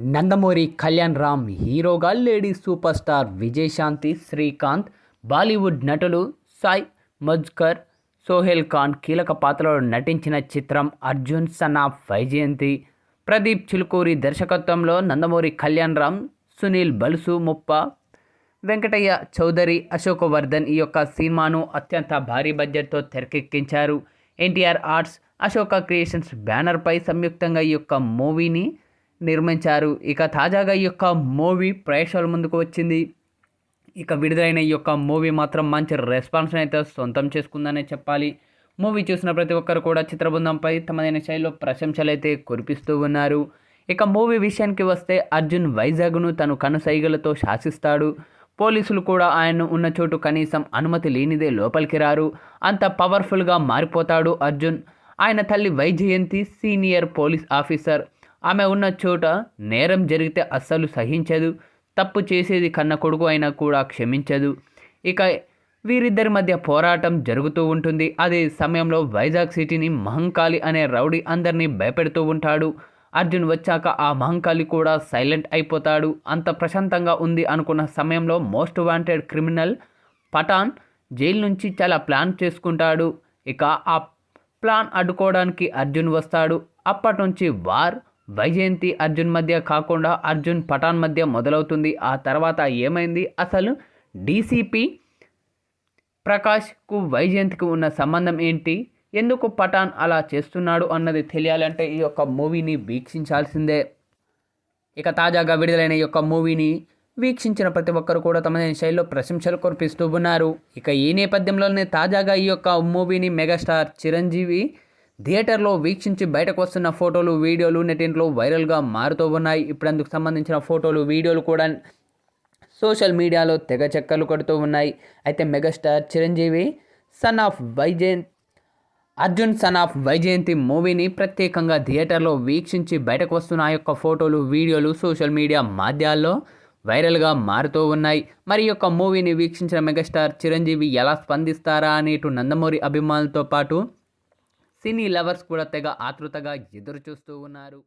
నందమూరి కళ్యాణ్ రామ్ హీరోగా lady super star Vijayashanti Srikanth Bollywood నటులు సాయ్ మజ్కర్ సోహెల్ ఖాన్ కీలక పాత్రలో నటించిన చిత్రం అర్జున్ సనా వైజయంతి. ప్రదీప్ చిలుకూరి దర్శకత్వంలో నందమూరి కళ్యాణ్ రామ్ సునీల్ బలుసు ముప్ప వెంకటయ్య చౌదరి అశోక్ వర్ధన్ ఈ యొక్క సినిమాను అత్యంత భారీ బడ్జెట్తో తెరకెక్కించారు. ఎన్టీఆర్ ఆర్ట్స్ అశోక క్రియేషన్స్ బ్యానర్పై సంయుక్తంగా ఈ యొక్క మూవీని నిర్మించారు. ఇక తాజాగా ఈ యొక్క మూవీ ప్రేక్షకుల ముందుకు వచ్చింది. ఇక విడుదలైన ఈ యొక్క మూవీ మాత్రం మంచి రెస్పాన్స్ అయితే సొంతం చేసుకుందనే చెప్పాలి. మూవీ చూసిన ప్రతి ఒక్కరు కూడా చిత్రబృందంపై తమదైన శైలిలో ప్రశంసలు అయితే కురిపిస్తూ ఉన్నారు. ఇక మూవీ విషయానికి వస్తే అర్జున్ వైజాగ్ను తను కనుసైగలతో శాసిస్తాడు. పోలీసులు కూడా ఆయన్ను ఉన్న చోటు కనీసం అనుమతి లేనిదే లోపలికి రారు. అంత పవర్ఫుల్గా మారిపోతాడు అర్జున్. ఆయన తల్లి వైజయంతి సీనియర్ పోలీస్ ఆఫీసర్. ఆమె ఉన్న చోట నేరం జరిగితే అస్సలు సహించదు. తప్పు చేసేది కన్న కొడుకు అయినా కూడా క్షమించదు. ఇక వీరిద్దరి మధ్య పోరాటం జరుగుతూ ఉంటుంది. అదే సమయంలో వైజాగ్ సిటీని మహంకాళి అనే రౌడీ అందరినీ భయపెడుతూ ఉంటాడు. అర్జున్ వచ్చాక ఆ మహంకాళి కూడా సైలెంట్ అయిపోతాడు. అంత ప్రశాంతంగా ఉంది అనుకున్న సమయంలో most wanted criminal Pathan jail నుంచి చాలా ప్లాన్ చేసుకుంటాడు. ఇక ఆ ప్లాన్ అడ్డుకోవడానికి అర్జున్ వస్తాడు. అప్పటి నుంచి వార్ వైజయంతి అర్జున్ మధ్య కాకుండా అర్జున్ పఠాన్ మధ్య మొదలవుతుంది. ఆ తర్వాత ఏమైంది? అసలు డీసీపీ ప్రకాష్కు వైజయంతికి ఉన్న సంబంధం ఏంటి? ఎందుకు పఠాన్ అలా చేస్తున్నాడు అన్నది తెలియాలంటే ఈ యొక్క మూవీని వీక్షించాల్సిందే. ఇక తాజాగా విడుదలైన ఈ యొక్క మూవీని వీక్షించిన ప్రతి ఒక్కరు కూడా తమ శైలిలో ప్రశంసలు కురిపిస్తూ ఉన్నారు. ఇక ఈ నేపథ్యంలోనే తాజాగా ఈ యొక్క మూవీని మెగాస్టార్ చిరంజీవి థియేటర్లో వీక్షించి బయటకు వస్తున్న ఫోటోలు వీడియోలు నెటింట్లో వైరల్గా మారుతూ ఉన్నాయి. ఇప్పుడు అందుకు సంబంధించిన ఫోటోలు వీడియోలు కూడా సోషల్ మీడియాలో తెగ చెక్కలు కొడుతూ ఉన్నాయి. అయితే megastar Chiranjeevi son of Vyjayanthi Arjun son of Vyjayanthi మూవీని ప్రత్యేకంగా థియేటర్లో వీక్షించి బయటకు వస్తున్న ఆ యొక్క ఫోటోలు వీడియోలు సోషల్ మీడియా మాధ్యాల్లో వైరల్గా మారుతూ ఉన్నాయి. మరి యొక్క మూవీని వీక్షించిన మెగాస్టార్ చిరంజీవి ఎలా స్పందిస్తారా అనేటు నందమూరి అభిమానులతో పాటు సినీ లవర్స్ కూడా తెగ ఆతృతగా ఎదురు చూస్తూ ఉన్నారు.